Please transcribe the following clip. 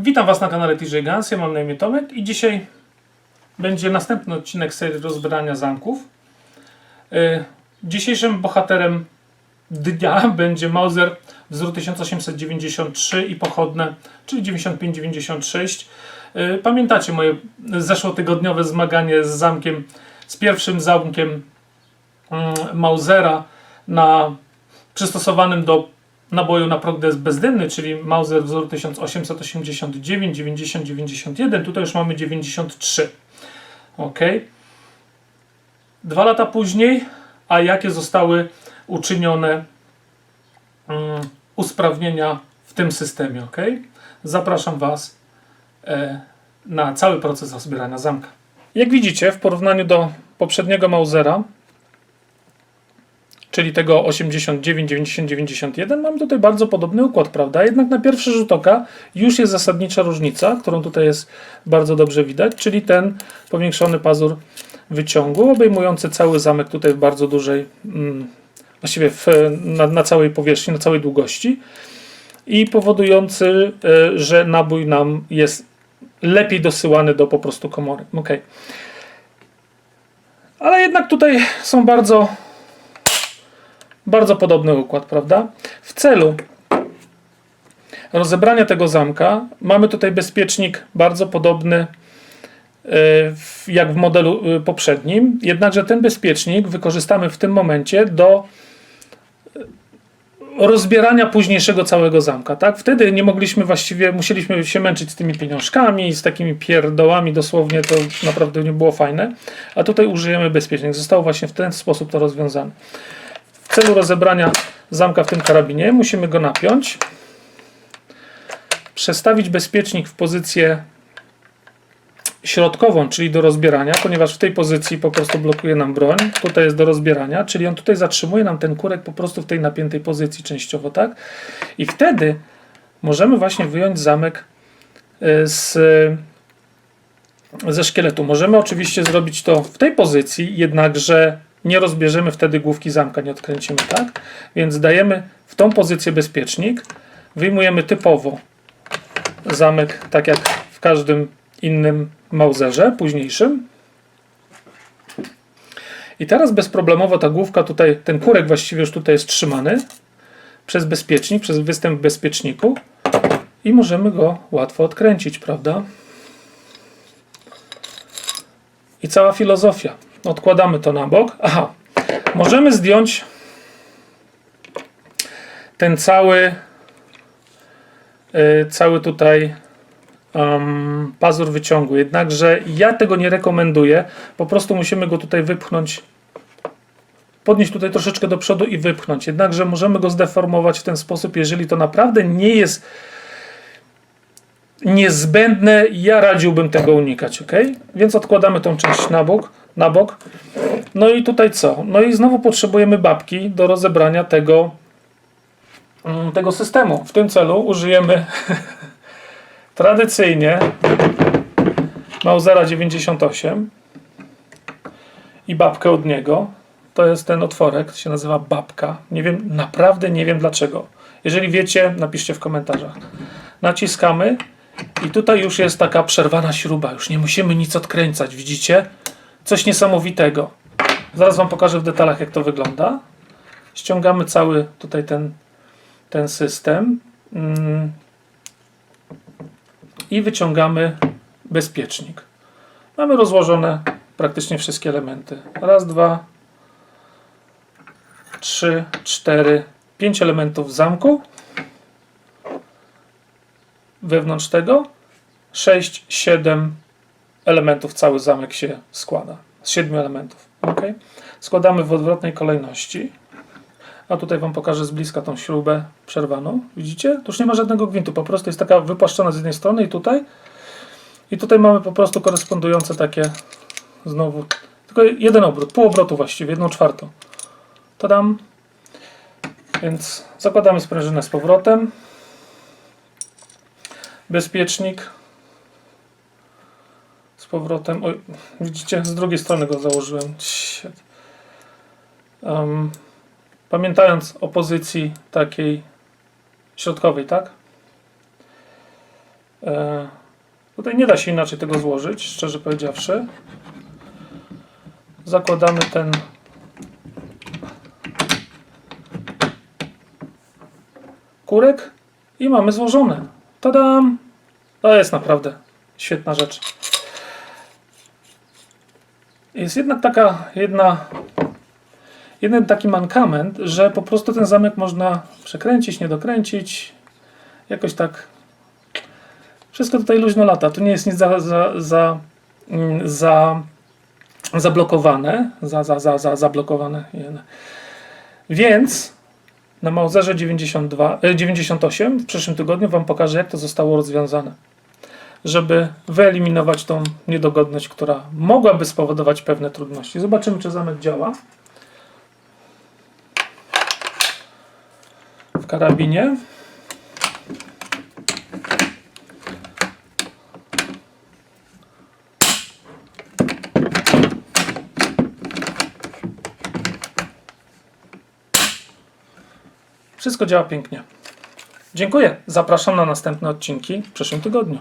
Witam Was na kanale TJ Guns, ja mam na imię Tomek i dzisiaj będzie następny odcinek serii rozbierania zamków. Yy, Dzisiejszym bohaterem dnia będzie Mauser wzór 1893 i pochodne, czyli 95-96. Yy, Pamiętacie moje zeszłotygodniowe zmaganie z zamkiem, z pierwszym zamkiem mm, Mausera na przystosowanym do naboju na progres bezdymny, czyli Mauser wzór 1889, 90, 91. Tutaj już mamy 93. Ok. Dwa lata później, a jakie zostały uczynione mm, usprawnienia w tym systemie? Ok. Zapraszam Was e, na cały proces rozbierania zamka. Jak widzicie, w porównaniu do poprzedniego Mausera, czyli tego 89, 90, 91, mam tutaj bardzo podobny układ, prawda? Jednak na pierwszy rzut oka już jest zasadnicza różnica, którą tutaj jest bardzo dobrze widać, czyli ten powiększony pazur wyciągu, obejmujący cały zamek tutaj w bardzo dużej, mm, właściwie w, na, na całej powierzchni, na całej długości i powodujący, e, że nabój nam jest lepiej dosyłany do po prostu komory. Ok. Ale jednak tutaj są bardzo bardzo podobny układ, prawda? W celu rozebrania tego zamka mamy tutaj bezpiecznik bardzo podobny w- jak w modelu e, poprzednim, jednakże ten bezpiecznik wykorzystamy w tym momencie do rozbierania późniejszego całego zamka, tak? Wtedy nie mogliśmy właściwie, musieliśmy się męczyć z tymi pieniążkami, z takimi pierdołami, dosłownie to naprawdę nie było fajne, a tutaj użyjemy bezpiecznik. Zostało właśnie w ten sposób to rozwiązane. W celu rozebrania zamka w tym karabinie musimy go napiąć, przestawić bezpiecznik w pozycję środkową, czyli do rozbierania, ponieważ w tej pozycji po prostu blokuje nam broń. Tutaj jest do rozbierania, czyli on tutaj zatrzymuje nam ten kurek po prostu w tej napiętej pozycji częściowo, tak? I wtedy możemy właśnie wyjąć zamek y, z, ze szkieletu. Możemy oczywiście zrobić to w tej pozycji, jednakże nie rozbierzemy wtedy główki zamka, nie odkręcimy, tak? Więc dajemy w tą pozycję bezpiecznik, wyjmujemy typowo zamek, tak jak w każdym innym Mauserze późniejszym. I teraz bezproblemowo ta główka tutaj, ten kurek właściwie już tutaj jest trzymany przez bezpiecznik, przez występ bezpieczniku i możemy go łatwo odkręcić, prawda? I cała filozofia. Odkładamy to na bok. Aha, możemy zdjąć ten cały y, cały tutaj um, pazur wyciągu. Jednakże ja tego nie rekomenduję. Po prostu musimy go tutaj wypchnąć podnieść tutaj troszeczkę do przodu i wypchnąć. Jednakże możemy go zdeformować w ten sposób, jeżeli to naprawdę nie jest niezbędne, ja radziłbym tego unikać, ok? Więc odkładamy tą część na bok, na bok. No i tutaj co? No i znowu potrzebujemy babki do rozebrania tego, mm, tego systemu. W tym celu użyjemy tradycyjnie Mausera 98 i babkę od niego. To jest ten otworek, się nazywa babka. Nie wiem, naprawdę nie wiem dlaczego. Jeżeli wiecie, napiszcie w komentarzach. Naciskamy i tutaj już jest taka przerwana śruba. Już nie musimy nic odkręcać, widzicie? Coś niesamowitego. Zaraz Wam pokażę w detalach, jak to wygląda. Ściągamy cały tutaj ten, ten system mm, i wyciągamy bezpiecznik. Mamy rozłożone praktycznie wszystkie elementy. Raz, dwa, trzy, cztery, pięć elementów w zamku. Wewnątrz tego 6, 7 elementów cały zamek się składa. Z 7 elementów. ok? Składamy w odwrotnej kolejności. A tutaj Wam pokażę z bliska tą śrubę przerwaną. Widzicie? Tu już nie ma żadnego gwintu. Po prostu jest taka wypłaszczona z jednej strony i tutaj. I tutaj mamy po prostu korespondujące takie znowu. Tylko jeden obrót, pół obrotu właściwie, jedną czwartą. To dam. Więc zakładamy sprężynę z powrotem. Bezpiecznik powrotem. Oj, widzicie, z drugiej strony go założyłem. Em, pamiętając o pozycji takiej środkowej, tak? E, tutaj nie da się inaczej tego złożyć, szczerze powiedziawszy. Zakładamy ten kurek i mamy złożone. Tadam! To jest naprawdę świetna rzecz. Jest jednak taka jedna jeden taki mankament, że po prostu ten zamek można przekręcić, nie dokręcić. Jakoś tak. Wszystko tutaj luźno lata. Tu nie jest nic za, za, za, mm, za zablokowane. Za, za, za, za, zablokowane. Więc na Mauzerze 92, e, 98 w przyszłym tygodniu Wam pokażę, jak to zostało rozwiązane. Żeby wyeliminować tą niedogodność, która mogłaby spowodować pewne trudności. Zobaczymy, czy zamek działa. w karabinie. Wszystko działa pięknie. Dziękuję. Zapraszam na następne odcinki w przyszłym tygodniu.